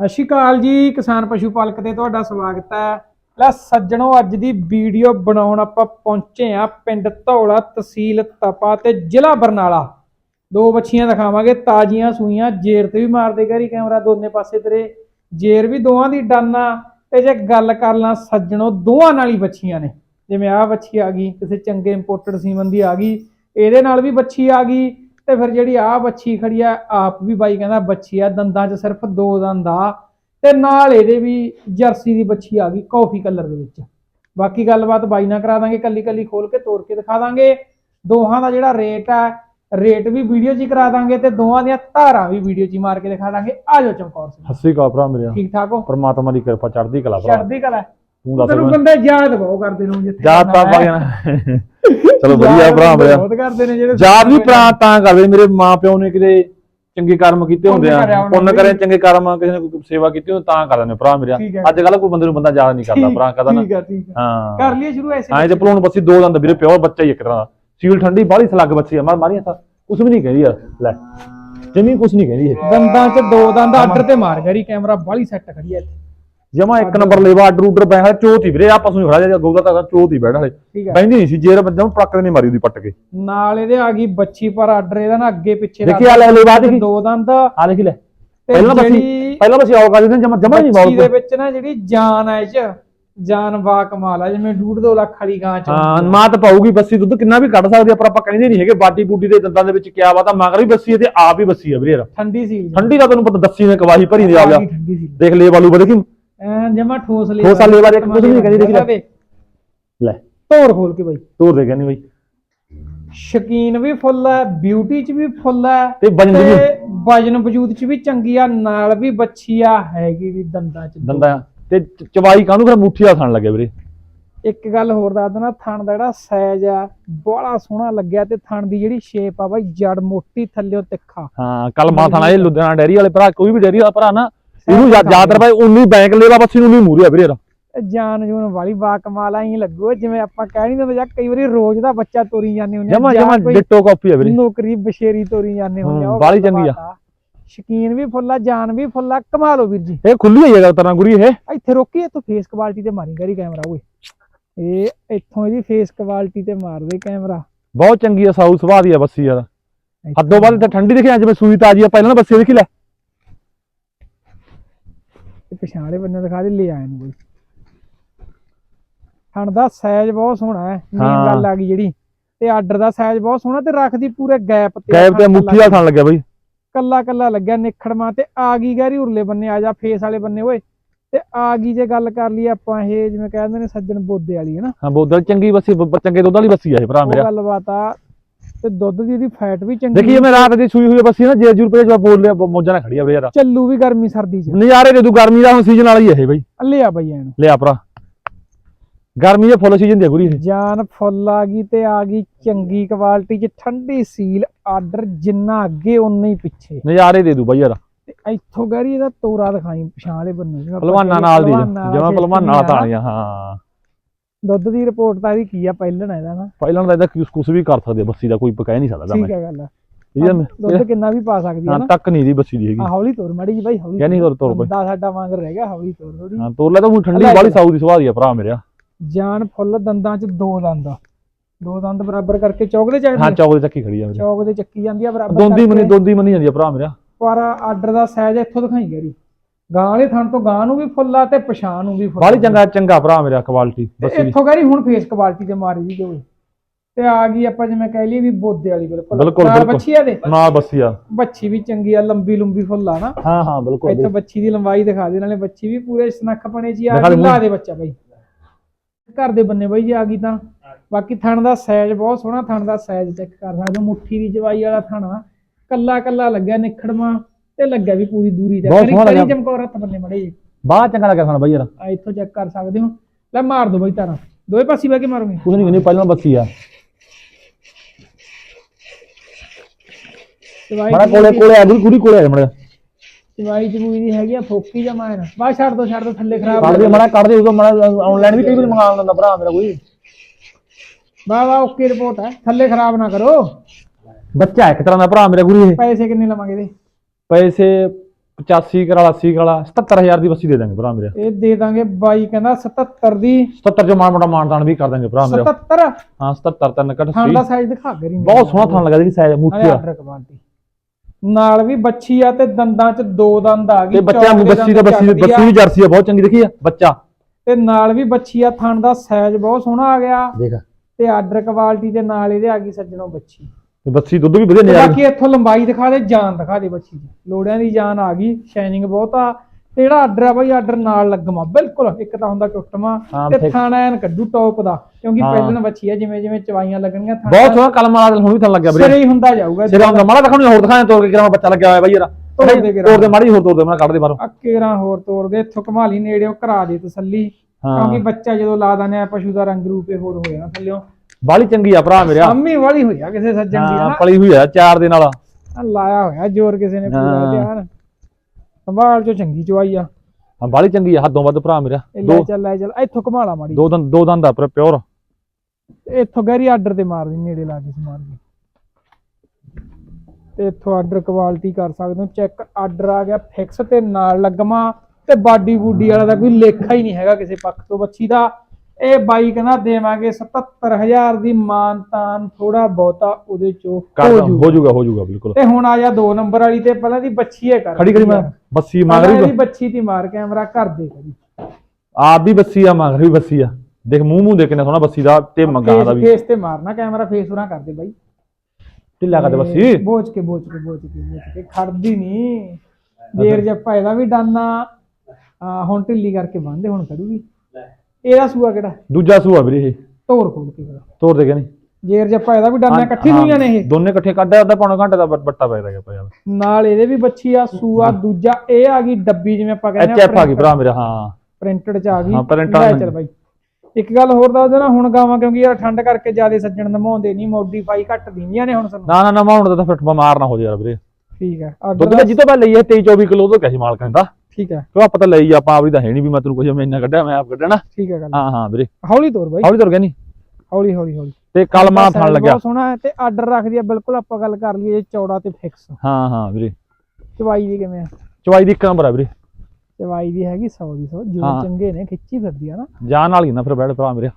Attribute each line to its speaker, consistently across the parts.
Speaker 1: ਸਤਿ ਸ਼੍ਰੀ ਅਕਾਲ ਜੀ, ਕਿਸਾਨ ਪਸ਼ੂ ਪਾਲਕ ਤੇ ਤੁਹਾਡਾ ਸਵਾਗਤ ਹੈ। ਲੈ ਸੱਜਣੋ, ਅੱਜ ਦੀ ਵੀਡੀਓ ਬਣਾਉਣ ਆਪਾਂ ਪਹੁੰਚੇ ਆ ਪਿੰਡ ਧੌਲਾ ਤਹਿਸੀਲ ਤਪਾ ਤੇ ਜ਼ਿਲ੍ਹਾ ਬਰਨਾਲਾ। ਦੋ ਬੱਚੀਆਂ ਦਿਖਾਵਾਂਗੇ, ਤਾਜ਼ੀਆਂ ਸੂਈਆਂ, ਜੇਰ ਤੇ ਵੀ ਮਾਰਦੇ ਗਰੀ ਕੈਮਰਾ ਦੋਨੇ ਪਾਸੇ ਤੇਰੇ। ਜੇਰ ਵੀ ਦੋਵਾਂ ਦੀ ਡਾਨਾ ਤੇ ਜੇ ਗੱਲ ਕਰ ਲਾਂ ਸੱਜਣੋ, ਦੋਵਾਂ ਨਾਲ ਹੀ ਬੱਚੀਆਂ ਨੇ। ਜਿਵੇਂ ਆਹ ਬੱਚੀ ਆ ਗਈ, ਕਿਸੇ ਚੰਗੇ ਇੰਪੋਰਟਡ ਸੀਮਨ ਦੀ ਆ ਗਈ, ਇਹਦੇ ਨਾਲ ਵੀ ਬੱਚੀ ਆ ਗਈ। ਤੇ ਫਿਰ ਜਿਹੜੀ ਆਹ ਬੱਚੀ ਖੜੀ ਆ ਆਪ ਵੀ ਬਾਈ ਕਹਿੰਦਾ ਬੱਚੀ ਆ ਦੰਦਾਂ 'ਚ ਸਿਰਫ ਦੋ ਦੰਦ ਆ ਤੇ ਨਾਲ ਇਹਦੇ ਵੀ ਜਰਸੀ ਦੀ ਬੱਚੀ ਆ ਗਈ ਕਾਫੀ ਕਲਰ ਦੇ ਵਿੱਚ। ਬਾਕੀ ਗੱਲਬਾਤ ਬਾਈ ਨਾਲ ਕਰਾ ਦਾਂਗੇ ਕੱਲੀ ਕੱਲੀ ਖੋਲ ਕੇ ਤੋੜ ਕੇ ਦਿਖਾ ਦਾਂਗੇ। ਦੋਹਾਂ ਦਾ ਜਿਹੜਾ ਰੇਟ ਆ ਰੇਟ ਵੀ ਵੀਡੀਓ 'ਚ ਹੀ ਕਰਾ ਦਾਂਗੇ ਤੇ ਦੋਹਾਂ ਦੀਆਂ ਧਾਰਾਂ ਵੀ ਵੀਡੀਓ 'ਚ ਹੀ ਮਾਰ ਕੇ ਦਿਖਾ ਦਾਂਗੇ। ਆ ਜਾਓ ਚਮਕੌਰ ਸਿੰਘ।
Speaker 2: ਸ੍ਰੀ ਅਕਾਲ ਭਰਾ ਮੇਰੇ
Speaker 1: ਠੀਕ ਠਾਕ ਹੋ?
Speaker 2: ਪਰਮਾਤਮਾ ਦੀ ਕਿਰਪਾ ਚੜ੍ਹਦੀ ਕਲਾ ਭਰਾ।
Speaker 1: ਚੜ੍ਹਦੀ ਕਲਾ।
Speaker 2: ਤੂੰ ਦੱਸ
Speaker 1: ਤੈਨੂੰ। ਬੰਦੇ ਯਾਦ ਬਹੁਤ ਕਰਦੇ ਨੂੰ ਜਿੱਥੇ
Speaker 2: ਯਾਦ ਤਾਂ। ਗਿਆ ਚਲੋ ਵਧੀਆ ਭਰਾ ਮੇਰਾ।
Speaker 1: ਬਹੁਤ ਕਰਦੇ ਨੇ ਜਿਹੜੇ
Speaker 2: ਯਾਦ ਵੀ ਭਰਾ ਤਾਂ ਕਰਦੇ ਮੇਰੇ ਮਾਂ ਪਿਓ ਨੇ ਕਿਤੇ ਚੰਗੇ ਕਰਮ ਕੀਤੇ ਹੁੰਦੇ
Speaker 1: ਕਰਿਆ
Speaker 2: ਆ
Speaker 1: ਉਹਨਾਂ
Speaker 2: ਪੁੰਨ
Speaker 1: ਨੇ।
Speaker 2: ਕਰੇ ਚੰਗੇ ਕਰਮ ਕਿਸੇ ਨੇ ਕੋਈ ਸੇਵਾ ਕੀਤੀ ਹੁੰਦੀ ਤਾਂ ਕਰਦੇ ਨੇ ਭਰਾ ਮੇਰਾ।
Speaker 1: ਠੀਕ ਹੈ।
Speaker 2: ਅੱਜ ਕੱਲ ਕੋਈ ਬੰਦੇ ਨੂੰ ਬੰਦਾ ਯਾਦ ਨਹੀਂ ਕਰਦਾ ਭਰਾ ਕਹਦਾ ਨਾ।
Speaker 1: ਠੀਕ ਆ ਠੀਕ ਆ
Speaker 2: ਹਾਂ।
Speaker 1: ਕਰ ਲਈਏ ਸ਼ੁਰੂ ਐਸੇ
Speaker 2: ਐਂ ਤੇ ਭਲੂਣ ਬੱਸੀ ਦੋ ਦੰਦ ਵੀਰੇ ਪਿਓਰ ਬੱਚਾ ਹੀ ਇੱਕ ਤਰ੍ਹਾਂ ਦਾ। ਸੀਲ ਠੰਡੀ ਬਾਹਲੀ ਸਲੱਗ ਬੱਚੀ ਆ ਮਾਰ ਮਾਰੀਆਂ ਤਾਂ। ਕੁਛ ਵੀ ਨਹੀਂ ਕਹਿੰਦੀ ਯਾਰ ਲੈ। ਜਮੀ ਕੁਛ ਨਹੀਂ ਕਹਿੰਦੀ ਇਹ।
Speaker 1: ਦੰਦਾਂ 'ਚ ਦੋ ਦੰਦ ਆਰਡਰ ਤੇ ਮਾਰ ਗਰੀ ਕੈਮਰਾ ਬਾਲੀ ਸੈੱਟ ਖੜੀ ਐ ਇੱਥੇ।
Speaker 2: ਜਮਾ ਇੱਕ ਨੰਬਰ ਲੇਵਾ ਆਰਡਰ ਉਡਰ ਬੈ ਹੈ ਚੋਤੀ ਵੀਰੇ ਆ ਪਸੂ ਖੜਾ ਜਾ ਗੋਦਾ ਤਾਂ ਚੋਤੀ ਬੈਠ ਹਲੇ
Speaker 1: ਠੀਕ ਆ
Speaker 2: ਬੈਂਦੀ ਨਹੀਂ ਸੀ ਜੇਰ ਜਮ ਪੱਕ ਨਹੀਂ ਮਾਰੀ ਉਹਦੀ ਪੱਟ ਕੇ।
Speaker 1: ਨਾਲ ਇਹਦੇ ਆ ਗਈ ਬੱਚੀ ਪਰ ਆਰਡਰ ਇਹਦਾ ਨਾ ਅੱਗੇ ਪਿੱਛੇ ਦਾ
Speaker 2: ਦੇਖੀ ਆ ਲੈ ਲੈ ਬਾਅਦ ਦੇਖੀ।
Speaker 1: ਦੋ ਦੰਦ।
Speaker 2: ਆ ਦੇਖੀ ਲੈ।
Speaker 1: ਤੇ
Speaker 2: ਪਹਿਲਾਂ ਬਸੀ
Speaker 1: ਜਿਹੜੀ
Speaker 2: ਪਹਿਲਾਂ ਬਸੀ ਆਉ ਕਰ ਦਿੰਦੇ ਜਮਾ ਜਮਾ ਨਹੀਂ
Speaker 1: ਬੱਚੀ ਦੇ
Speaker 2: ਬਾਉ
Speaker 1: ਵਿੱਚ ਨਾ ਜਿਹੜੀ ਜਾਨ ਹੈ ਇਹ 'ਚ ਜਾਨ ਬਾ ਕਮਾਲ ਆ ਜਿਵੇਂ ਡੂਢ ਦੋ ਲੱਖ ਵਾਲੀ ਗਾਂ ਚ।
Speaker 2: ਹਾਂ ਮਾਂ ਤਾਂ ਪਾਊਗੀ ਬੱਸੀ ਦੁੱਧ ਕਿੰਨਾ ਵੀ ਕੱਢ ਸਕਦੀ ਆ, ਪਰ ਆਪਾਂ ਕਹਿੰਦੇ ਨਹੀਂ ਹੈਗੇ ਬਾਟੀ ਬੂਟੀ ਦੇ ਦੰਦਾਂ ਦੇ ਵਿੱਚ ਕਿਆ ਵਾ ਤਾਂ ਮਗਰ ਵੀ ਬੱਸੀ ਹੈ ਤੇ ਆਪ ਹੀ ਬੱਸੀ ਹੈ ਵੀਰੇ ਯਾਰ
Speaker 1: ਠੰਡੀ ਸੀ
Speaker 2: ਠੰਡੀ ਦਾ ਤੈਨੂੰ ਪਤਾ ਦੱਸੀ ਨੇ ਕਵਾਹੀ ਭਰੀ ਦੇ। ਆ
Speaker 1: ਠੰਡੀ ਸੀ
Speaker 2: ਦੇਖ ਲੈ ਬਾਲੂ ਦੇਖੀ।
Speaker 1: ਐ ਜਮਾ ਠੋਸ ਲੈ
Speaker 2: ਠੋਸ ਲੇਵਾ ਦੇ, ਵੀ ਨਹੀਂ ਕਹਿੰਦੀ, ਦੇਖ ਲੈ। ਲੈ।
Speaker 1: ਤੋੜ ਖੋਲ ਕੇ ਬਾਈ।
Speaker 2: ਤੋਰ ਦੇ ਕਹਿੰਦੀ ਬਈ।
Speaker 1: ਸ਼ਕੀਨ ਵੀ ਫੁੱਲ ਹੈ ਬਿਊਟੀ ਚ ਵੀ ਫੁੱਲ ਹੈ
Speaker 2: ਤੇ ਵਜਨ ਵੀ।
Speaker 1: ਵਜਨ ਵਜੂਦ ਚ ਵੀ ਚੰਗੀ ਆ ਨਾਲ ਵੀ ਬੱਚੀ ਆ ਹੈਗੀ ਵੀ ਦੰਦਾਂ ਚ।
Speaker 2: ਦੰਦਾਂ ਤੇ ਚ- ਚਵਾਈ ਕਾਹਨੂੰ ਫਿਰ ਮੁੱਠੀ ਆ ਖਾਣ ਲੱਗਿਆ ਵੀਰੇ।
Speaker 1: ਇੱਕ ਗੱਲ ਹੋਰ ਦੱਸ ਦੇਣਾ ਥਣ ਦਾ ਜਿਹੜਾ ਸਾਈਜ਼ ਆ ਬੜਾ ਸੋਹਣਾ ਲੱਗਿਆ ਤੇ ਥਣ ਦੀ ਜਿਹੜੀ ਸ਼ੇਪ ਆ ਬਾਈ ਜੜ ਮੋਟੀ ਥੱਲਿਓਂ ਤਿੱਖਾ।
Speaker 2: ਹਾਂ ਕੱਲ ਮਾਂ ਥਾਣਾ ਇਹ ਲੁਧਿਆਣਾ ਡੈਰੀ ਵਾਲੇ ਭਰਾ ਕੋਈ ਵੀ ਡੈਰੀ ਵਾਲਾ ਭਰਾ ਨਾ ਇਹਨੂੰ ਯਾਦ ਰਵਾਏ ਉਨੀ ਬੈਂਕ ਲੈਵਾ ਬੱਸੀ ਨੂੰ ਨਹੀਂ ਮੂਰੇ ਆ ਵੀਰੇ ਯਾਰ।
Speaker 1: ਇਹ ਜਾਨ ਜੂਨ ਵਾਲੀ ਬਾ ਕਮਾਲ ਆ ਹੀ ਲੱਗੂ ਜਿਵੇਂ ਆਪਾਂ ਕਹਿ ਨਹੀਂ ਦਿੰਦੇ ਜਾਂ ਕਈ ਵਾਰੀ ਰੋਜ਼ ਦਾ ਬੱਚਾ ਤੋਰੀ ਜਾਂਦੇ ਹੁੰਦੇ
Speaker 2: ਜਮਾ ਜਮਾ ਡਿੱਟੋ ਕਾਪੀ ਆ ਵੀਰੇ।
Speaker 1: ਨੌਕਰੀ ਬਸ਼ੇਰੀ ਤੋਰੀ ਜਾਂਦੇ ਹੁੰਦੇ ਆ
Speaker 2: ਹੂੰ,
Speaker 1: ਗੱਲ
Speaker 2: ਚੰਗੀ ਆ।
Speaker 1: ਸ਼ਕੀਨ ਵੀ ਫੁੱਲਾ ਜਾਨ ਵੀ ਫੁੱਲਾ ਕਮਾਲੋ ਵੀਰ ਜੀ।
Speaker 2: ਇਹ ਖੁੱਲੀ ਹੋਈ ਹੈ ਤਰ੍ਹਾਂ ਗੁਰੀ ਇਹ।
Speaker 1: ਇੱਥੇ ਰੋਕੀ ਇੱਥੋਂ ਫੇਸ ਕੁਆਲਿਟੀ ਤੇ ਮਾਰੀ ਗਰੀ ਕੈਮਰਾ ਓਏ। ਇਹ ਇੱਥੋਂ ਇਹਦੀ ਫੇਸ ਕੁਆਲਿਟੀ ਤੇ ਮਾਰ ਦੇ ਕੈਮਰਾ।
Speaker 2: ਬਹੁਤ ਚੰਗੀ ਆ ਸਾਊ ਸੁਭਾਅ ਦੀ ਆ ਬੱਸੀ ਯਾਰ। ਹੱਦੋਂ ਬਾਅਦ ਤਾਂ ਠੰਡੀ ਦੇਖੀ ਅੱਜ ਮੈਂ ਸੂਈ ਤਾਜੀ ਆ ਪਹਿਲਾਂ ਨਾ ਬੱਸੀ ਦੇਖੀ ਲੈ।
Speaker 1: ਪਛਾਣੇ ਬੰਨੇ ਦਿਖਾ ਦੇ ਲੈ ਆਏ ਨੂੰ ਬਈ। ਹਣ ਦਾ ਸਾਈਜ਼ ਬਹੁਤ ਸੋਹਣਾ ਹੈ ਮੇਨ। ਗੱਲ ਆ ਗਈ ਜਿਹੜੀ। ਤੇ ਆਰਡਰ ਦਾ ਸਾਈਜ਼ ਬਹੁਤ ਸੋਹਣਾ ਤੇ ਰੱਖਦੀ ਪੂਰੇ ਗੈਪ ਤੇ
Speaker 2: ਗੈਬ ਤੇ ਮੁੱਠੀ ਖਾਣ ਲੱਗਿਆ ਬਈ।
Speaker 1: ਕੱਲਾ ਕੱਲਾ ਲੱਗਿਆ ਨਿਖੜਮਾ ਤੇ ਆ ਗਈ ਗੈਰੀ ਉਰਲੇ ਬੰਨੇ ਆ ਜਾ ਫੇਸ ਵਾਲੇ ਬੰਨੇ ਓਏ। ਤੇ ਆ ਗਈ ਜੇ ਗੱਲ ਕਰ ਲਈ ਆਪਾਂ ਇਹ ਜਿਵੇਂ ਕਹਿੰਦੇ ਨੇ ਸੱਜਣ ਬੋਦੇ ਵਾਲੀ ਹੈ ਨਾ?
Speaker 2: ਹਾਂ ਬੋਦਲ ਚੰਗੀ ਬੱਸੀ ਚੰਗੇ ਦੁੱਧ ਵਾਲੀ ਬੱਸੀ ਆ ਇਹ ਭਰਾ ਮੇਰਾ।
Speaker 1: ਗੱਲਬਾਤ ਆ ਤੇ ਦੁੱਧ ਦੀ ਇਹਦੀ ਫੈਟ ਵੀ ਚੰਗੀ
Speaker 2: ਦੇਖੀ ਮੈਂ ਰਾਤ ਦੀ ਸੂਈ ਹੋਈ ਬੱਸੀ ਨਾ ਜੇ ਜੂਰ ਪੇ ਜਵਾ ਬੋਲ ਲਿਆ ਮੌਜਾਂ ਨਾਲ ਖੜੀ ਆ ਵੀਰੇ ਯਾਰ।
Speaker 1: ਚੱਲੂ ਵੀ ਗਰਮੀ ਸਰਦੀ ਚ।
Speaker 2: ਨਜ਼ਾਰੇ ਦੇ ਦੂ ਗਰਮੀ ਦਾ ਹੁਣ ਸੀਜ਼ਨ ਵਾਲੀ ਇਹ ਬਈ।
Speaker 1: ਲਿਆ ਬਈ ਇਹਨੂੰ
Speaker 2: ਲਿਆ ਭਰਾ। ਗਰਮੀ ਦੇ ਫੁੱਲ ਸੀਜ਼ਨ ਦੀ ਆ ਗੁਰੀ ਇਹ।
Speaker 1: ਜਾਨ ਫੁੱਲ ਆ ਗਈ ਤੇ ਆ ਗਈ ਚੰਗੀ ਕੁਆਲਿਟੀ ਚ ਠੰਡੀ ਸੀਲ ਆਰਡਰ ਜਿੰਨਾ ਅੱਗੇ ਉਨਾ ਹੀ ਪਿੱਛੇ।
Speaker 2: ਨਜ਼ਾਰੇ ਦੇ ਦੂ ਬਈ ਯਾਰ।
Speaker 1: ਤੇ ਇੱਥੋਂ ਗੈਰੀ ਇਹਦਾ ਤੋਰਾ ਦਿਖਾਈ ਪਛਾਣ ਵਾਲੇ ਬੰਨੇ।
Speaker 2: ਪਹਿਲਵਾਨਾਂ
Speaker 1: ਕਹੀਏ
Speaker 2: ਨਾਲ ਦੀ ਜਮਾ
Speaker 1: shape
Speaker 2: ਪਹਿਲਵਾਨ
Speaker 1: ਨੀ
Speaker 2: ਨਾਲ
Speaker 1: ਆ।
Speaker 2: ਤਾਂ। ਆਲੀਆਂ ਹਾਂ।
Speaker 1: ਦੁੱਧ ਦੀ ਰਿਪੋਰਟ ਤਾਂ ਇਹਦੀ ਕੀ ਆ ਪਹਿਲਣ ਇਹਦਾ ਨਾ।
Speaker 2: ਪਹਿਲਾਂ ਦਾ ਇਹਦਾ ਕੁਛ ਕੁਛ ਵੀ ਕਰ ਸਕਦੇ ਆ, ਬੱਸੀ ਦਾ ਕੋਈ ਕਹਿ ਨਹੀਂ ਸਕਦਾ
Speaker 1: ਠੀਕ
Speaker 2: ਮੈਂ।
Speaker 1: ਹੈ ਗੱਲ
Speaker 2: ਠੀਕ ਹੈ ਮੈਂ
Speaker 1: ਦੁੱਧ ਕਿੰਨਾ ਵੀ ਪਾ ਸਕਦੀ ਹੈ
Speaker 2: ਹਾਂ
Speaker 1: ਨਾ।
Speaker 2: ਤੱਕ ਨਹੀਂ ਦੀ ਬੱਸੀ ਦੀ ਹੈਗੀ।
Speaker 1: ਆ ਹੌਲੀ ਤੋਰ ਮਾੜੀ ਜੀ ਬਾਈ ਹੌਲੀ
Speaker 2: ਕਹਿ ਨਹੀਂ ਤੁਰ ਤੁਰ ਪਈ
Speaker 1: ਬੰਦਾ ਸਾਡਾ ਵਾਂਗ ਰਹਿ ਗਿਆ ਹੌਲੀ ਤੋਰ ਥੋੜੀ
Speaker 2: ਹਾਂ ਤੋਰ ਲੈ ਤਾਂ ਹੁਣ ਠੰਡੀ
Speaker 1: ਲੈ।
Speaker 2: ਸਾਊ ਦੀ ਸੁਭਾਅ ਦੀ ਆ ਭਰਾ ਮੇਰਾ।
Speaker 1: ਜਾਨ ਫੁੱਲ ਦੰਦਾਂ ਚ ਦੋ ਦੰਦ ਆ। ਦੋ ਦੰਦ ਬਰਾਬਰ ਕਰਕੇ ਚੌਕ ਦੇ
Speaker 2: ਹਾਂ ਚੌਕ ਦੇ ਚੱਕੀ ਖੜੀ ਆ ਮੇਰੇ।
Speaker 1: ਚੌਕ ਦੇ ਚੱਕੀ ਜਾਂਦੀ ਆ ਬਰਾਬਰ
Speaker 2: ਦੋਂਦੀ ਮਨੀ
Speaker 1: ਕਰਕੇ।
Speaker 2: ਦੋਂਦੀ ਮਨੀ ਜਾਂਦੀ ਆ ਭਰਾ ਮੇਰਾ।
Speaker 1: ਪਰ ਆਰਡਰ ਦਾ ਸਾਈਜ਼ ਇੱਥੋਂ ਦਿਖਾਈ ਗਰੀ ਗਾਂ ਵਾਲੇ ਥਣ ਤੋਂ ਗਾਂ ਨੂੰ ਵੀ ਫੁੱਲ ਤੇ ਪਛਾਣ ਨੂੰ ਵੀ ਫੁੱਲ।
Speaker 2: ਬਾਲੀ ਚੰਗਾ ਚੰਗਾ ਭਰਾ ਮੇਰਾ ਕੁਆਲਿਟੀ
Speaker 1: ਤੇ
Speaker 2: ਬੱਸੀ ਦੀ
Speaker 1: ਇੱਥੋਂ ਗਰੀ ਹੁਣ ਫੇਸ ਕੁਆਲਿਟੀ ਤੇ ਮਾਰੀ ਜੀ ਜੋ ਤੇ ਆ ਗਈ ਆਪਾਂ ਜਿਵੇਂ ਕਹਿ ਲਈ ਵੀ ਬੋਦੇ ਵਾਲੀ ਬਿਲਕੁਲ।
Speaker 2: ਬਿਲਕੁਲ,
Speaker 1: ਨਾਲ
Speaker 2: ਬਿਲਕੁਲ।
Speaker 1: ਬੱਚੀ ਆ ਦੇ।
Speaker 2: ਨਾ ਬੱਸੀ ਆ।
Speaker 1: ਬੱਚੀ ਵੀ ਚੰਗੀ ਆ ਲੰਬੀ ਲੰਬੀ ਫੁੱਲ ਨਾ।
Speaker 2: ਹਾਂ ਹਾਂ ਬਿਲਕੁਲ
Speaker 1: ਇੱਥੇ ਬੱਚੀ ਦੀ ਲੰਬਾਈ ਦਿਖਾ ਦੇ ਨਾਲੇ ਬੱਚੀ ਵੀ ਪੂਰੇ ਸਨੱਖਪਣੇ ਚ ਹੀ ਆ
Speaker 2: ਦਿਖਾ ਦੇ
Speaker 1: ਗਈ
Speaker 2: ਮੂੰਹ।
Speaker 1: ਲਾ ਦੇ ਬੱਚਾ ਬਾਈ। ਘਰ ਦੇ ਬੰਨੇ ਬਾਈ ਜੀ ਆ ਗਈ ਤਾਂ। ਬਾਕੀ ਥਣ ਦਾ ਸਾਈਜ਼ ਬਹੁਤ ਸੋਹਣਾ ਥਣ ਦਾ ਸਾਈਜ਼ ਚੈੱਕ ਕਰ ਸਕਦੇ ਹੋ। ਮੁੱਠੀ ਦੀ ਜਵਾਈ ਵਾਲਾ ਥਣਾ ਕੱਲਾ ਕੱਲਾ ਲੱਗਿਆ ਨਿਖੜਵਾ। ਤੇ ਲੱਗਿਆ ਵੀ ਪੂਰੀ ਦੂਰੀ ਤੇ।
Speaker 2: ਬਹੁਤ
Speaker 1: ਕਰੀ
Speaker 2: ਸੋਹਣਾ
Speaker 1: ਕਰੀ
Speaker 2: ਲੱਗਿਆ।
Speaker 1: ਚਮਕੌਰ ਹੱਥ ਬੰਨੇ ਮੜੇ ਜੀ
Speaker 2: ਬਾਹਰ ਚੰਗਾ ਲੱਗਿਆ ਸਾਨੂੰ ਬਾਈ ਯਾਰ।
Speaker 1: ਆ ਇੱਥੋਂ ਚੈੱਕ ਕਰ ਸਕਦੇ ਹੋ। ਲੈ ਮਾਰ ਦੋ ਬਾਈ ਤਾਰਾਂ। ਦੋਵੇਂ ਪਾਸੇ ਬਹਿ ਕੇ ਮਾਰੋਗੇ?
Speaker 2: ਕੁਝ ਨਹੀਂ ਕਹਿੰਦੀ ਪਹਿਲਾਂ ਬੱਸੀ ਆ। ਮੜਾ ਕੋਲੇ ਕੋਲੇ ਆ ਗੁਰੀ ਕੋਲੇ ਆ ਮੜਾ
Speaker 1: ਜਵਾਈ ਜਬੂਈ ਦੀ ਹੈਗੀ ਆ ਫੋਕੀ ਜਾਂ ਮਾਇਨ। ਬਾ ਛੱਡ ਦੋ ਛੱਡ ਦੋ ਥੱਲੇ ਖਰਾਬ
Speaker 2: ਕੱਢ ਦੇ ਮੜਾ ਕੱਢ ਦੇ ਉਦੋਂ ਮੜਾ ਆਨਲਾਈਨ ਵੀ ਕਈ ਵਾਰ ਮੰਗਾ ਲੈਂਦਾ ਭਰਾ ਮੇਰਾ ਕੋਈ।
Speaker 1: ਬਾ ਬਾ ਓਕੇ ਰਿਪੋਰਟ ਹੈ। ਥੱਲੇ ਖਰਾਬ ਨਾ ਕਰੋ।
Speaker 2: ਬੱਚਾ ਇੱਕ ਤਰ੍ਹਾਂ ਦਾ ਭਰਾ ਮੇਰਾ ਗੁਰੀ ਇਹ।
Speaker 1: ਪੈਸੇ ਕਿੰਨੇ ਲਵਾਂਗੇ ਇਹਦੇ?
Speaker 2: ਪੈਸੇ 85 ਕਰਾਲਾ 80 ਕਰਾਲਾ 77000 ਦੀ ਬੱਸੀ ਦੇ ਦਾਂਗੇ ਭਰਾ ਮੇਰੇ।
Speaker 1: ਇਹ ਦੇ ਦਾਂਗੇ ਬਾਈ ਕਹਿੰਦਾ 77 ਦੀ।
Speaker 2: 77 ਚ ਮਾੜਾ ਮੋਟਾ ਮਾਨਤਾਨ ਵੀ ਕਰ ਦਾਂਗੇ ਭਰਾ ਮੇਰੇ।
Speaker 1: 77
Speaker 2: ਹਾਂ 77 ਤਿੰਨ ਕੱਟ
Speaker 1: ਦਾ
Speaker 2: ਸੀ
Speaker 1: ਸਾਈਜ਼ ਦਿਖਾ ਗਰੀ
Speaker 2: ਬਹੁਤ ਸੋਹਣਾ ਥਣ ਲੱਗਾ ਜੀ ਸਾਈਜ਼ ਮੁੱਠੀ ਆ।
Speaker 1: ਨਾਲ ਵੀ ਬੱਚੀ ਆ ਤੇ ਦੰਦਾਂ 'ਚ ਦੋ ਦੰਦ ਆ ਗਈ
Speaker 2: ਤੇ ਬੱਚਾ
Speaker 1: ਚੌਕ
Speaker 2: ਦੇ
Speaker 1: ਆ।
Speaker 2: ਬੱਸੀ ਵੀ ਜਰਸੀ ਆ ਬਹੁਤ ਚੰਗੀ ਦੇਖੀ ਆ ਬੱਚਾ।
Speaker 1: ਤੇ ਨਾਲ ਵੀ ਬੱਚੀ ਆ ਥਣ ਦਾ ਸਾਈਜ਼ ਬਹੁਤ ਸੋਹਣਾ ਆ ਗਿਆ।
Speaker 2: ਦੇਖ।
Speaker 1: ਤੇ ਆਰਡਰ ਕੁਆਲਿਟੀ ਦੇ ਨਾਲ ਇਹਦੇ ਆ ਗਈ ਸੱਜਣੋ ਬੱਚੀ।
Speaker 2: ਤੇ ਬੱਸੀ ਦੁੱਧ ਵੀ ਵਧੀਆ
Speaker 1: ਤੇ
Speaker 2: ਨਿਆਰੀ
Speaker 1: ਬਾਕੀ ਇੱਥੋਂ ਲੰਬਾਈ ਦਿਖਾ ਦੇ ਜਾਨ ਦਿਖਾ ਦੇ ਬੱਚੀ ਦੀ। ਲੋੜਿਆਂ ਦੀ ਜਾਨ ਆ ਗਈ ਸ਼ਾਈਨਿੰਗ ਬਹੁਤ ਆ। ਤੇ ਜਿਹੜਾ ਆਰਡਰ ਆ ਬਾਈ ਆਰਡਰ ਨਾਲ ਲੱਗਮਾ ਬਿਲਕੁਲ। ਇੱਕ ਤਾਂ ਹੁੰਦਾ ਟੁੱਟਮਾ
Speaker 2: ਹਾਂ,
Speaker 1: ਤੇ
Speaker 2: ਫਿਰ-
Speaker 1: ਥਾਣਾ ਐਨ ਕੱਢੂ ਟੌਪ ਦਾ। ਕਿਉਂਕਿ
Speaker 2: ਹਾਂ।
Speaker 1: ਪਹਿਲਾਂ ਬੱਚੀ ਆ ਜਿਵੇਂ ਜਿਵੇਂ ਚਵਾਈਆਂ ਲੱਗਣਗੀਆਂ ਥਾਣਾ
Speaker 2: ਬਹੁਤ ਸੋਹਣਾ ਕਲਮ ਵਾਲਾ ਹੁਣ ਵੀ ਥਣ ਲੱਗਿਆ ਵੀਰੇ।
Speaker 1: ਸਿਰੇ ਹੀ ਹੁੰਦਾ ਜਾਊਗਾ
Speaker 2: ਸਿਰਾਂ ਦਾ ਮਾੜਾ ਦਿਖਾਉਣੀ ਹੋਰ ਦਿਖਾਣੇ ਤੋੜ ਕੇ ਕਿਰਾਂ ਬੱਚਾ ਲੱਗਿਆ ਹੋਇਆ ਬਾਈ ਯਾਰ
Speaker 1: ਤੋੜ ਦੇ ਕਿਰਾਂ।
Speaker 2: ਤੋੜ ਦੇ ਮਾੜੀ ਹੋਰ ਤੋੜ ਦੇ ਮੈਂ ਕੱਢ ਦੇ ਬਾਹਰੋਂ।
Speaker 1: ਅੱਕੇਰਾਂ ਹੋਰ ਤੋੜ ਦੇ ਇੱਥੋਂ ਘਮਾਲੀ ਨੇੜਿਓ ਕਰਾ ਦੇ ਤਸੱਲੀ।
Speaker 2: ਹਾਂ।
Speaker 1: ਕਿਉਂਕਿ ਬੱਚਾ ਜਦੋਂ ਲਾ ਦਨੇ ਆ ਪਸ਼ੂ ਦਾ ਰੰਗ ਰੂਪ ਹੋਰ ਹੋ ਜਾਣਾ ਥੱਲਿਓ।
Speaker 2: ਬਾਲੀ ਚੰਗੀ ਆ ਭਰਾ ਮੇਰਾ
Speaker 1: ਸਾਮੀ ਵਾਲੀ ਹੋਈ ਆ ਕਿਸੇ ਸੱਜਣ ਦੀ
Speaker 2: ਹਾਂ
Speaker 1: ਹਨਾ?
Speaker 2: ਪਲੀ ਹੋਈ ਆ ਚਾਰ ਦੇ ਨਾਲ।
Speaker 1: ਆਹ ਲਾਇਆ ਹੋਇਆ ਜ਼ੋਰ ਕਿਸੇ ਨੇ ਪੂਰਾ
Speaker 2: ਹਾਂ।
Speaker 1: ਧਿਆਨ। ਸੰਭਾਲ ਚੋ ਚੰਗੀ ਚਵਾਈ ਆ।
Speaker 2: ਹਾਂ ਬਾਲੀ ਚੰਗੀ ਆ ਹੱਦੋਂ ਵੱਧ ਭਰਾ ਮੇਰਾ
Speaker 1: ਇਹ ਲੈ
Speaker 2: ਦੋ
Speaker 1: ਚੱਲ ਲੈ ਚੱਲ। ਇੱਥੋਂ ਘਮਾਲਾ ਮਾੜੀ
Speaker 2: ਦੋ ਦੰਦ ਦੋ ਦੰਦ ਆ ਪਰ ਪਿਓਰ।
Speaker 1: ਇੱਥੋਂ ਗਹਿਰੀ ਆਰਡਰ ਤੇ ਮਾਰ ਦੀ ਨੇੜੇ ਲਾ ਕੇ ਸਮਾਰ ਦੀ। ਤੇ ਇੱਥੋਂ ਆਰਡਰ ਕੁਆਲਿਟੀ ਕਰ ਸਕਦੇ ਹੋ ਚੈੱਕ ਆਰਡਰ ਆ ਗਿਆ ਫਿਕਸ ਤੇ ਨਾਲ ਲੱਗਮਾ ਤੇ ਬਾਡੀ ਬੂਡੀ ਵਾਲਾ ਦਾ ਕੋਈ ਲੇਖਾ ਹੀ ਨਹੀਂ ਹੈਗਾ ਕਿਸੇ ਪੱਖ ਤੋਂ ਬੱਚੀ ਦਾ। ਇਹ ਬਾਈ ਕਹਿੰਦਾ ਦੇਵਾਂਗੇ 77000 ਦੀ ਮਾਨਤਾਨ ਥੋੜਾ ਬਹੁਤਾ ਉਹਦੇ ਚੋਂ
Speaker 2: ਕਰ
Speaker 1: ਹੋ
Speaker 2: ਹੋ ਜਾਊਗਾ ਹੋ ਜਾਊਗਾ ਬਿਲਕੁਲ।
Speaker 1: ਤੇ ਹੁਣ ਆ ਜਾ 2 ਨੰਬਰ ਵਾਲੀ ਤੇ ਪਹਿਲਾਂ ਦੀ ਬੱਚੀ ਹੈ ਕਰ।
Speaker 2: ਖੜੀ ਕਰੀ ਮੈਂ ਬੱਸੀ ਮੰਗ
Speaker 1: ਪਹਿਲਾਂ
Speaker 2: ਰਹੀ
Speaker 1: ਇਹਦੀ ਬੱਚੀ ਦੀ ਮਾਰ ਕੈਮਰਾ ਕਰ ਦੇ ਕਰੀ।
Speaker 2: ਆਪ ਵੀ ਬੱਸੀ ਆ ਮੰਗ ਰਹੀ ਬੱਸੀ ਆ। ਦੇਖ ਮੂੰਹ ਮੂੰਹ ਦੇ ਕਿੰਨਾ ਸੋਹਣਾ ਬੱਸੀ ਦਾ ਤੇ ਮੰਗਾ ਦਾ ਵੀ।
Speaker 1: ਫੇਸ ਤੇ ਮਾਰਨਾ ਕੈਮਰਾ ਫੇਸ ਉਰਾਂ ਕਰ ਦੇ ਬਾਈ।
Speaker 2: ਢਿੱਲਾ ਕਰਦੇ ਬੱਸੀ।
Speaker 1: ਬੋਝ ਕੇ ਬੋਝ ਕੇ ਬੋਝ ਕੇ ਬੋਝ ਕੇ ਖੜਦੀ ਨਹੀਂ। ਦੇਰ ਜੱਪਾ ਇਹਦਾ ਵੀ ਡਾਨਾ ਹੁਣ ਢਿੱਲੀ ਕਰਕੇ ਬੰਨਦੇ ਹੁਣ ਖੜੂਗੀ। ਇਹਦਾ ਸੂਆ ਕਿਹੜਾ?
Speaker 2: ਦੂਜਾ ਸੂਆ ਵੀਰੇ ਇਹ।
Speaker 1: ਧੋਰ ਖੋਲ ਕੇ
Speaker 2: ਤੋੜ ਦੇ ਗਿਆ ਨਹੀਂ।
Speaker 1: ਜੇਰ ਜੱਪਾ ਇਹਦਾ ਵੀ ਡਾਨਾ ਇਕੱਠੀ ਹੋਈਆਂ ਨੇ ਇਹ?
Speaker 2: ਦੋਨੇ ਇਕੱਠੇ ਕੱਢਿਆ ਅੱਧਾ ਪੌਣਾ ਘੰਟੇ ਦਾ ਬੱਟਾ ਪੈ ਗਿਆ ਪਿਆ।
Speaker 1: ਨਾਲ ਇਹਦੇ ਵੀ ਬੱਚੀ ਆ ਸੂਆ ਦੂਜਾ ਇਹ ਆ ਗਈ ਡੱਬੀ ਜਿਵੇਂ ਆਪਾਂ ਕਹਿੰਦੇ
Speaker 2: ਐਚ ਐਫ ਆ ਗਈ ਭਰਾ ਮੇਰਾ ਹਾਂ।
Speaker 1: ਪ੍ਰਿੰਟਡ ਚ ਆ ਗਈ।
Speaker 2: ਹਾਂ, ਆ
Speaker 1: ਚੱਲ ਬਾਈ। ਇੱਕ ਗੱਲ ਹੋਰ ਦੱਸ ਦੇਣਾ ਹੁਣ ਗਾਵਾਂ ਕਿਉਂਕਿ ਯਾਰ ਠੰਡ ਕਰਕੇ ਜਿਆਦੇ ਸੱਜਣ ਨਮਾਉਂਦੇ ਨਹੀਂ ਮੋਡੀਫਾਈ ਘੱਟ ਦਿੰਦੀਆਂ ਨੇ ਹੁਣ ਸਾਨੂੰ।
Speaker 2: ਨਾ ਨਾ ਨਾ ਮਾਉਣ ਦਾ ਤਾਂ ਫਿਰ ਬਿਮਾਰ ਨਾ ਹੋ ਜਾ ਯਾਰ ਵੀਰੇ।
Speaker 1: ਠੀਕ ਹੈ
Speaker 2: ਦੁੱਧ
Speaker 1: ਆਰਡਰ
Speaker 2: ਤਾਂ ਜਿੱਤੋਂ ਮੈਂ ਲਈ ਹੈ 23 24 ਕਿਲੋ ਤੋਂ ਕਹੀ ਮਾਲਕਾਂ ਦਾ
Speaker 1: ਠੀਕ ਹੈ।
Speaker 2: ਕਿਉਂ ਆਪਾਂ ਤਾਂ ਲਈ ਆਪਾਂ ਆਪਣੀ ਤਾਂ ਹੈ ਨਹੀਂ ਵੀ ਮੈਂ ਤੈਨੂੰ ਕੁਝ ਮੈਂ ਇੰਨਾ ਕੱਢਿਆ ਮੈਂ ਆਪ ਕੱਢਿਆ ਨਾ।
Speaker 1: ਠੀਕ ਹੈ ਗੱਲ।
Speaker 2: ਹਾਂ ਹਾਂ ਵੀਰੇ।
Speaker 1: ਹੌਲੀ ਤੋਰ ਬਾਈ।
Speaker 2: ਹੌਲੀ ਤੁਰ ਗਿਆ ਨਹੀਂ
Speaker 1: ਹੌਲੀ ਹੌਲੀ ਹੌਲੀ।
Speaker 2: ਤੇ ਕਲਮਾ ਥਣ ਲੱਗਿਆ।
Speaker 1: ਬਹੁਤ ਸੋਹਣਾ ਹੈ ਤੇ ਆਰਡਰ ਰੱਖਦੀ ਆ ਬਿਲਕੁਲ ਆਪਾਂ ਗੱਲ ਕਰ ਲਈਏ ਚੌੜਾ ਤੇ ਫਿਕਸ
Speaker 2: ਹਾਂ ਹਾਂ ਵੀਰੇ।
Speaker 1: ਚਵਾਈ ਦੀ ਕਿਵੇਂ ਆ?
Speaker 2: ਚਵਾਈ ਦੀ ਇੱਕ ਨੰਬਰ ਆ ਵੀਰੇ।
Speaker 1: ਚਵਾਈ ਦੀ ਹੈਗੀ 100 ਦੀ 100 ਜੋ। ਚੰਗੇ ਨੇ ਖਿੱਚੀ ਫਿਰਦੀ ਆ ਨਾ।
Speaker 2: ਜਾਨ ਹੀ ਨਾ ਫਿਰ ਬੈਠ ਭਰਾ ਮੇਰੇ।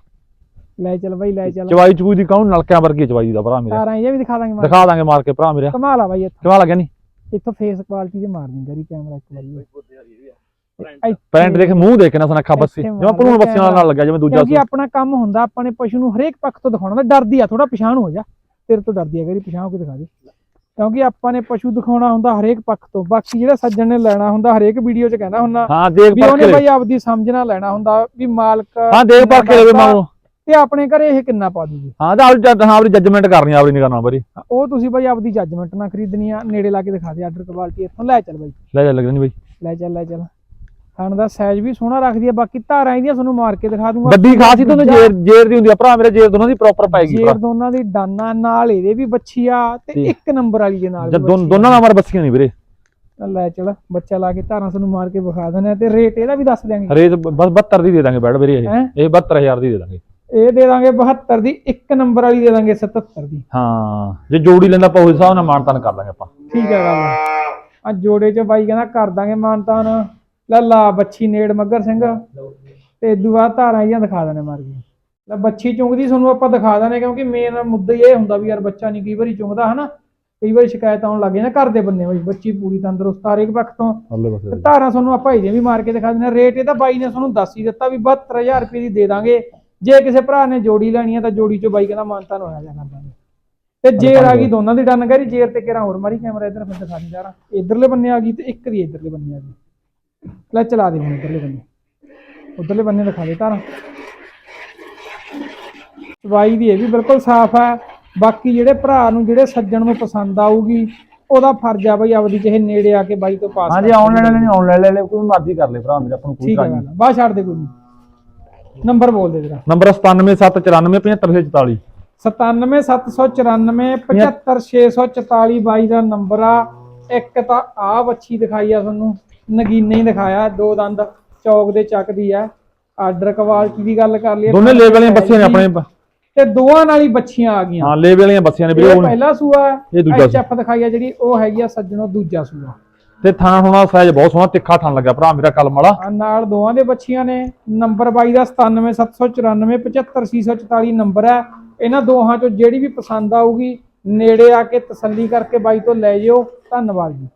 Speaker 1: ਲੈ ਚੱਲ ਬਾਈ ਲੈ ਚੱਲ।
Speaker 2: ਚਵਾਈ ਚਬੂਈ ਦੀ ਕੌਣ? ਨਲਕਿਆਂ ਵਰਗੀ ਚਵਾਈ ਦਾ ਭਰਾ ਮੇਰੇ।
Speaker 1: ਕਾਰਾਂ ਇਹ ਵੀ ਦਿਖਾ ਦਾਂਗੇ
Speaker 2: ਦਿਖਾ ਦਾਂਗੇ ਮਾਰ ਕੇ ਭਰਾ ਮੇਰੇ।
Speaker 1: ਕਮਾਲ ਆ ਬਾਈ ਇੱਥੋਂ।
Speaker 2: ਕਿਵੇਂ ਲੱਗਿਆ ਨਹੀਂ
Speaker 1: ਇੱਥੋਂ ਫੇਸ ਕੁਆਲਿਟੀ ਦੇ ਮਾਰ ਦਿੰਦਾ ਰੀ ਕੈਮਰਾ ਇੱਕ ਵਾਰੀ।
Speaker 2: ਪੈਂਟ ਦੇਖ ਮੂੰਹ ਦੇਖ ਕਿੰਨਾ ਸਨੱਖਾ ਬੱਸੀ
Speaker 1: ਇੱਥੇ
Speaker 2: ਜਿਵੇਂ ਭਰੂਣ ਬੱਸੀਆਂ ਨਾਲ ਨਾਲ ਲੱਗਿਆ ਜਿਵੇਂ ਦੂਜਾ
Speaker 1: ਕਿਉਂਕਿ ਆਪਣਾ ਕੰਮ ਹੁੰਦਾ ਆਪਾਂ ਨੇ ਪਸ਼ੂ ਨੂੰ ਹਰੇਕ ਪੱਖ ਤੋਂ ਦਿਖਾਉਣਾ। ਡਰਦੀ ਆ ਥੋੜਾ ਪਛਾਣ ਹੋ ਜਾ। ਤੇਰੇ ਤੋਂ ਡਰਦੀ ਆ ਗਰੀ ਪਛਾਣ ਹੋ ਕੇ ਦਿਖਾ ਦੇ। ਕਿਉਂਕਿ ਆਪਾਂ ਨੇ ਪਸ਼ੂ ਦਿਖਾਉਣਾ ਹੁੰਦਾ ਹਰੇਕ ਪੱਖ ਤੋਂ। ਬਾਕੀ ਜਿਹੜਾ ਸੱਜਣ ਨੇ ਲੈਣਾ ਹੁੰਦਾ ਹਰੇਕ ਵੀਡੀਓ 'ਚ ਕਹਿੰਦਾ ਹੁੰਦਾ
Speaker 2: ਹਾਂ ਦੇਖ
Speaker 1: ਵੀ
Speaker 2: ਪਰਖ
Speaker 1: ਉਹਨੇ
Speaker 2: ਕੇ
Speaker 1: ਬਾਈ ਆਪਦੀ ਸਮਝਣਾ ਲੈਣਾ ਹੁੰਦਾ ਵੀ ਮਾਲਕ
Speaker 2: ਹਾਂ ਦੇਖ ਪਰਖ ਕੇ ਲਵੇ ਮਾਂ
Speaker 1: ਤੇ ਆਪਣੇ ਘਰੇ ਇਹ ਕਿੰਨਾ ਪਾ ਦੂਗੀ?
Speaker 2: ਹਾਂ ਤਾਂ ਆਪਣੀ ਜੱਜ- ਹਾਂ ਆਪਣੀ ਜੱਜਮੈਂਟ ਕਰਨੀ ਆਪਣੀ ਨਹੀਂ ਕਰਨਾ ਬਰੀ
Speaker 1: ਉਹ ਤੁਸੀਂ ਬਾਈ ਆਪਦੀ ਜੱਜਮੈਂਟ ਨਾਲ ਖਰੀਦਣੀ ਆ ਨੇੜੇ ਲਾ ਕੇ ਦਿਖਾ ਦੇ ਆਰਡਰ ਕੁਆਲਿਟੀ ਇੱਥੋਂ। ਲੈ ਚੱਲ ਬਾਈ।
Speaker 2: ਲੈ ਜਾ ਲੱਗਣੀ ਬਈ।
Speaker 1: ਲੈ ਚੱਲ ਲੈ ਚੱਲ। ਥਣ ਦਾ ਸਾਈਜ਼ ਵੀ ਸੋਹਣਾ ਰੱਖਦੀ ਆ ਬਾਕੀ ਧਾਰਾਂ ਇਹਦੀਆਂ ਤੁਹਾਨੂੰ ਮਾਰ ਕੇ ਦਿਖਾ ਦੂੰਗਾ।
Speaker 2: ਵੱਡੀ ਖਾਸੀ ਤੋਂ ਜੇਰ ਜੇਰ ਦੀ ਹੁੰਦੀ ਆ ਭਰਾ ਮੇਰੇ ਜੇਰ ਦੋਨਾਂ ਦੀ ਪ੍ਰੋਪਰ ਪੈਗੀ
Speaker 1: ਜੇਰ ਦੋਨਾਂ ਦੀ ਡਾਨਾ ਨਾਲ ਇਹਦੇ ਵੀ ਬੱਚੀ ਆ ਤੇ। ਇੱਕ ਨੰਬਰ ਵਾਲੀ ਦੇ ਨਾਲ
Speaker 2: ਦੋਨ- ਨਾਲ ਬੱਸੀਆਂ ਨਹੀਂ ਵੀਰੇ।
Speaker 1: ਲੈ ਚੱਲ ਬੱਚਾ ਲਾ ਕੇ ਧਾਰਾਂ ਤੁਹਾਨੂੰ ਮਾਰ ਕੇ ਵਿਖਾ ਦਿੰਦੇ ਆ ਤੇ ਰੇਟ ਇਹਦਾ ਵੀ ਦੱਸ ਦਿਆਂਗੇ।
Speaker 2: ਰੇਟ ਬਸ 72 ਦੀ ਦੇ ਦਾਂਗੇ ਬੈਡ ਵੀਰੇ ਇਹ।
Speaker 1: ਹੈਂ?
Speaker 2: ਇਹ 72000 ਦੀ ਦੇ ਦਾਂਗੇ।
Speaker 1: ਇਹ ਦੇ ਦਾਂਗੇ 72 ਦੀ ਇੱਕ ਨੰਬਰ ਵਾਲੀ ਦੇ ਦਾਂਗੇ 77 ਦੀ।
Speaker 2: ਹਾਂ ਜੇ ਜੋੜੀ ਲੈਂਦਾ ਆਪਾਂ ਉਸ ਹਿਸਾਬ ਨਾਲ ਮਾਨਤਾਨ ਕਰ ਦਾਂਗੇ ਆਪਾਂ।
Speaker 1: ਠੀਕ ਹੈ ਗੱਲ ਆ ਜੋੜੇ ਚ ਬਾਈ ਕਹਿੰਦਾ ਕਰ ਦਾਂਗੇ ਮਾਨਤਾਨ ਲੈ ਲਾ ਬੱਚੀ ਨੇੜ ਮੱਗਰ ਸਿੰਘ। ਤੇ ਇਦੋਂ ਬਾਅਦ ਧਾਰਾਂ ਜੀਆਂ ਦਿਖਾ ਦੇਣੇ ਮਾਰ ਕੇ। ਲੈ ਬੱਚੀ ਚੁੰਗਦੀ ਤੁਹਾਨੂੰ ਆਪਾਂ ਦਿਖਾ ਦੇਣੇ ਕਿਉਂਕਿ ਮੇਨ ਮੁੱਦਾ ਹੀ ਇਹ ਹੁੰਦਾ ਵੀ ਯਾਰ ਬੱਚਾ ਨਹੀਂ ਕਈ ਵਾਰੀ ਚੁੰਗਦਾ ਹਨਾ। ਕਈ ਵਾਰੀ ਸ਼ਿਕਾਇਤ ਆਉਣ ਲੱਗ ਜਾਂਦੀ ਘਰ ਦੇ ਬੰਨੇ ਹੋਈ ਬੱਚੀ ਪੂਰੀ ਤੰਦਰੁਸਤ ਆ ਹਰੇਕ ਪੱਖ ਤੋਂ। ਤੇ ਧਾਰਾਂ ਤੁਹਾਨੂੰ ਆਪਾਂ ਇਹਦੇ ਵੀ ਮਾਰ ਕੇ ਦਿਖਾ ਹਾਂ। ਰੇਟ ਇਹਦਾ ਬਾਈ ਨੇ ਤੁਹਾਨੂੰ ਦੱਸ ਹੀ ਦਿੱਤਾ ਵੀ 72000 ਰੁਪਏ ਦੀ ਦੇ ਦਾਂਗੇ। ਜੇ ਕਿਸੇ ਭਰਾ ਨੇ ਜੋੜੀ ਲੈਣੀ ਹੈ ਤਾਂ ਜੋੜੀ ਚੋਂ ਬਾਈ ਕਹਿੰਦਾ ਮਾਨਤਾ ਨੂੰ ਹੋਇਆ ਜਾ ਕਰ ਦਾਂਗੇ ਤੇ ਜੇਰ ਆ ਗਈ ਦੋਨਾਂ ਦੀ ਡਨ ਕਰੀ ਜੇਰ ਤੇ ਕਿਹੜਾ ਹੋਰ ਮਾਰੀ ਕੈਮਰਾ ਇਧਰ ਫਿਰ ਦਿਖਾ ਦਿੰਦਾ ਰਾਂ ਇਧਰਲੇ ਬੰਨੇ ਆ ਗਈ ਤੇ ਇੱਕ ਦੀ ਇਧਰਲੇ ਬੰਨੇ ਆ ਗਈ। ਲੈ ਚਲਾ ਦੇ ਹੁਣ ਇਧਰਲੇ ਬੰਨੇ। ਉਧਰਲੇ ਬੰਨੇ ਦਿਖਾ ਦੇ ਧਾਰਾਂ ਚਵਾਈ ਦੀ ਇਹ ਵੀ ਬਿਲਕੁਲ ਸਾਫ਼ ਹੈ ਬਾਕੀ ਜਿਹੜੇ ਭਰਾ ਨੂੰ ਜਿਹੜੇ ਸੱਜਣ ਨੂੰ ਪਸੰਦ ਆਊਗੀ ਉਹਦਾ ਫਰਜ਼ ਆ ਬਈ ਆਪਦੀ ਜਿਹੇ ਨੇੜੇ ਆ ਕੇ ਬਾਈ ਤੋਂ ਪਾਸ
Speaker 2: ਹਾਂਜੀ ਆਨਲਾਈਨ ਲੈਣੀ ਆਨਲਾਈਨ ਲੈ ਲੈ ਕੋਈ ਮਰਜ਼ੀ ਕਰ ਲੈ ਭਰਾ ਮੇਰੇ ਆਪਾਂ ਨੂੰ ਕੋਈ
Speaker 1: ਗੱਲ ਬਾਹਰ ਛੱਡ ਦੇ ਕੋਈ ਨਹੀਂ ਨੰਬਰ ਬੋਲ ਦੇ ਤੇਰਾ
Speaker 2: ਨੰਬਰ 9779475644
Speaker 1: 9779475644 ਬਾਈ ਦਾ ਨੰਬਰ ਆ। ਇੱਕ ਤਾਂ ਆ ਬੱਚੀ ਦਿਖਾਈ ਆ ਤੁਹਾਨੂੰ ਨਗੀਨੇ ਹੀ ਦਿਖਾਇਆ ਦੋ ਦੰਦ ਚੌਕ ਦੇ ਚੱਕਦੀ ਆ। ਆਰਡਰ ਕੁਆਲਿਟੀ ਦੀ ਗੱਲ ਕਰ ਲਈਏ
Speaker 2: ਦੋਨੇ ਲੇਵਲ ਵਾਲੀਆਂ ਬੱਸੀਆਂ ਨੇ ਆਪਣੇ
Speaker 1: ਤੇ ਦੋਵਾਂ ਨਾਲ ਹੀ ਬੱਚੀਆਂ ਆ ਗਈਆਂ।
Speaker 2: ਹਾਂ ਲੇਵਲ ਵਾਲੀਆਂ ਬੱਸੀਆਂ ਨੇ ਵੀਰੇ ਉਹ।
Speaker 1: ਪਹਿਲਾ ਸੂਆ
Speaker 2: ਇਹ ਦੂਜਾ
Speaker 1: ਐਚਐਫ ਦਿਖਾਈ ਆ ਜਿਹੜੀ ਉਹ ਹੈਗੀ ਆ ਸੱਜਣੋ ਦੂਜਾ ਸੂਆ।
Speaker 2: ਤੇ ਥਾਂ ਹੋਣਾ ਸਾਈਜ਼ ਬਹੁਤ ਸੋਹਣਾ, ਤਿੱਖਾ ਥਾਂ ਲੱਗਾ ਭਰਾ ਮੇਰਾ ਕਲਮ ਵਾਲਾ।
Speaker 1: ਆ ਨਾਲ ਦੋਵਾਂ ਦੇ ਬੱਚੀਆਂ ਨੇ, ਨੰਬਰ ਬਾਈ ਦਾ 97794 75644 ਨੰਬਰ ਹੈ। ਇਹਨਾਂ ਦੋਹਾਂ ਚੋਂ ਜਿਹੜੀ ਵੀ ਪਸੰਦ ਆਊਗੀ, ਨੇੜੇ ਆ ਕੇ ਤਸੱਲੀ ਕਰਕੇ ਬਾਈ ਤੋਂ ਲੈ ਜਿਓ। ਧੰਨਵਾਦ ਜੀ।